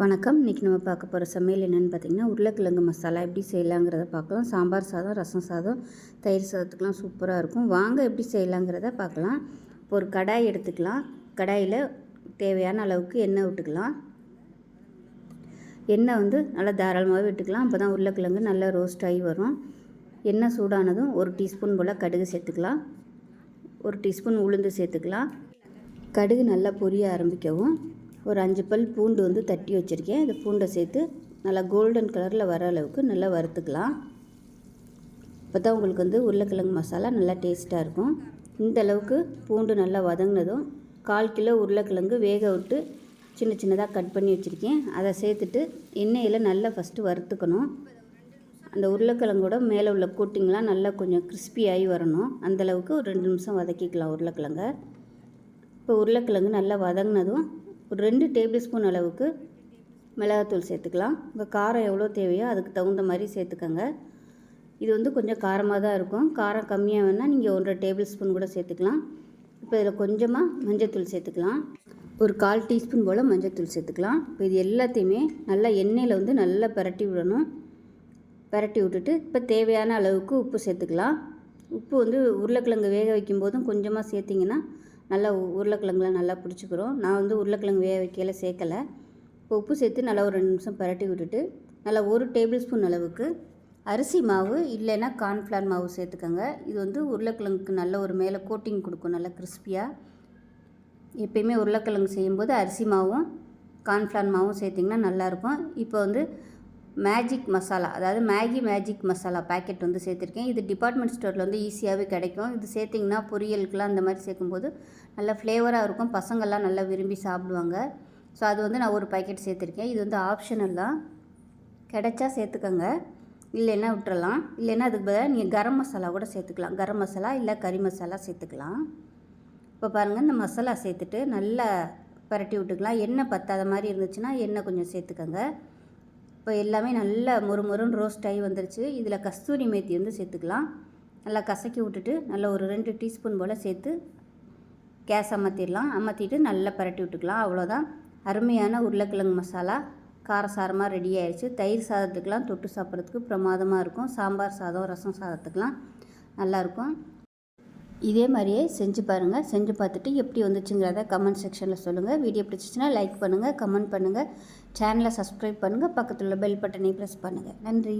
வணக்கம். இன்றைக்கி நம்ம பார்க்க போகிற சமையல் என்னென்னு பார்த்தீங்கன்னா உருளைக்கிழங்கு மசாலா எப்படி செய்யலாங்கிறத பார்க்கலாம். சாம்பார் சாதம் ரசம் சாதம் தயிர் சாதத்துக்கெலாம் சூப்பராக இருக்கும். வாங்க எப்படி செய்யலாங்கிறத பார்க்கலாம். இப்போ ஒரு கடாய் எடுத்துக்கலாம். கடாயில் தேவையான அளவுக்கு எண்ணெய் விட்டுக்கலாம். எண்ணெய் வந்து நல்லா தாராளமாகவே விட்டுக்கலாம். அப்போ தான் உருளைக்கிழங்கு நல்லா ரோஸ்ட் ஆகி வரும். எண்ணெய் சூடானதும் ஒரு டீஸ்பூன் போல் கடுகு சேர்த்துக்கலாம். ஒரு டீஸ்பூன் உளுந்து சேர்த்துக்கலாம். கடுகு நல்லா பொரிய ஆரம்பிக்கவும். ஒரு அஞ்சு பல் பூண்டு வந்து தட்டி வச்சுருக்கேன். இந்த பூண்டை சேர்த்து நல்லா கோல்டன் கலரில் வர அளவுக்கு நல்லா வறுத்துக்கலாம். இப்போ தான் உங்களுக்கு வந்து உருளைக்கிழங்கு மசாலா நல்லா டேஸ்ட்டாக இருக்கும். இந்த அளவுக்கு பூண்டு நல்லா வதங்கினதும் கால் கிலோ உருளைக்கிழங்கு வேக விட்டு சின்ன சின்னதாக கட் பண்ணி வச்சுருக்கேன். அதை சேர்த்துட்டு எண்ணெயில் நல்லா ஃபஸ்ட்டு வறுத்துக்கணும். அந்த உருளைக்கிழங்கோட மேலே உள்ள கோட்டிங்லாம் நல்லா கொஞ்சம் கிறிஸ்பியாகி வரணும். அந்தளவுக்கு ஒரு ரெண்டு நிமிஷம் வதக்கிக்கலாம் உருளைக்கிழங்க. இப்போ உருளைக்கிழங்கு நல்லா வதங்கினதும் ஒரு ரெண்டு டேபிள் ஸ்பூன் அளவுக்கு மிளகாத்தூள் சேர்த்துக்கலாம். உங்கள் காரம் எவ்வளோ தேவையோ அதுக்கு தகுந்த மாதிரி சேர்த்துக்கோங்க. இது வந்து கொஞ்சம் காரமாக தான் இருக்கும். காரம் கம்மியாக வேணால் நீங்கள் ஒன்றரை டேபிள் ஸ்பூன் கூட சேர்த்துக்கலாம். இப்போ இதில் கொஞ்சமாக மஞ்சத்தூள் சேர்த்துக்கலாம். ஒரு கால் டீஸ்பூன் போல் மஞ்சத்தூள் சேர்த்துக்கலாம். இப்போ இது எல்லாத்தையுமே நல்லா எண்ணெயில் வந்து நல்லா பரட்டி விடணும். பரட்டி விட்டுட்டு இப்போ தேவையான அளவுக்கு உப்பு சேர்த்துக்கலாம். உப்பு வந்து உருளைக்கிழங்கு வேக வைக்கும் போதும் கொஞ்சமாக சேர்த்திங்கன்னா நல்லா உருளைக்கிழங்குலாம் நல்லா பிடிச்சிக்கிறோம். நான் வந்து உருளைக்கிழங்கு வேக வைக்கையில் சேர்க்கலை. இப்போ உப்பு சேர்த்து நல்லா ஒரு ரெண்டு நிமிஷம் பரட்டி விட்டுட்டு நல்லா ஒரு டேபிள் ஸ்பூன் அளவுக்கு அரிசி மாவு இல்லைன்னா கார்ன்ஃப்ளவர் மாவு சேர்த்துக்கோங்க. இது வந்து உருளைக்கிழங்குக்கு நல்ல ஒரு மேலே கோட்டிங் கொடுக்கும் நல்லா கிறிஸ்பியாக எப்பயுமே உருளைக்கிழங்கு செய்யும்போது அரிசி மாவும் கார்ன்ஃப்ளவர் மாவும் சேர்த்திங்கன்னா நல்லாயிருக்கும் இப்போ வந்து மேஜிக் மசாலா அதாவது மேகி மேஜிக் மசாலா பேக்கெட் வந்து சேர்த்துருக்கேன். இது டிபார்ட்மெண்ட் ஸ்டோரில் வந்து ஈஸியாகவே கிடைக்கும். இது சேர்த்திங்கன்னா பொரியலுக்குலாம் அந்த மாதிரி சேர்க்கும்போது நல்லா ஃப்ளேவராக இருக்கும். பசங்கள்லாம் நல்லா விரும்பி சாப்பிடுவாங்க. ஸோ அது வந்து நான் ஒரு பேக்கெட் சேர்த்துருக்கேன். இது வந்து ஆப்ஷனல் தான். கிடைச்சா சேர்த்துக்கோங்க. இல்லைன்னா விட்டுறலாம். இல்லைன்னா அதுக்கு பதிலாக நீங்கள் கரம் மசாலா கூட சேர்த்துக்கலாம். கரம் மசாலா இல்லை கறி மசாலா சேர்த்துக்கலாம். இப்போ பாருங்கள் இந்த மசாலா சேர்த்துட்டு நல்லா பரட்டி விட்டுக்கலாம். எண்ணெய் பத்தாத மாதிரி இருந்துச்சுன்னா எண்ணெய் கொஞ்சம் சேர்த்துக்கோங்க. இப்போ எல்லாமே நல்லா மொறு மொறுன்னு ரோஸ்ட் ஆகி வந்துருச்சு. இதில் கஸ்தூரி மேத்தி வந்து சேர்த்துக்கலாம். நல்லா கசக்கி விட்டுட்டு நல்லா ஒரு ரெண்டு டீஸ்பூன் போல் சேர்த்து கேஸ் அமர்த்திடலாம் அமர்த்திட்டு நல்லா பரட்டி விட்டுக்கலாம். அவ்வளோதான் அருமையான உருளைக்கிழங்கு மசாலா காரசாரமாக ரெடி ஆயிடுச்சு தயிர் சாதத்துக்கெலாம் தொட்டு சாப்பிட்றதுக்கு பிரமாதமாக இருக்கும். சாம்பார் சாதம் ரசம் சாதத்துக்கெலாம் நல்லாயிருக்கும் இதே மாதிரியே செஞ்சு பாருங்கள் செஞ்சு பார்த்துட்டு எப்படி வந்துச்சுங்கிறத கமெண்ட் செக்ஷனில் சொல்லுங்கள் வீடியோ பிடிச்சிச்சின்னா லைக் பண்ணுங்கள் கமெண்ட் பண்ணுங்கள் சேனலை சப்ஸ்கிரைப் பண்ணுங்கள் பக்கத்தில் உள்ள பெல் பட்டனை ப்ரெஸ் பண்ணுங்கள் நன்றி.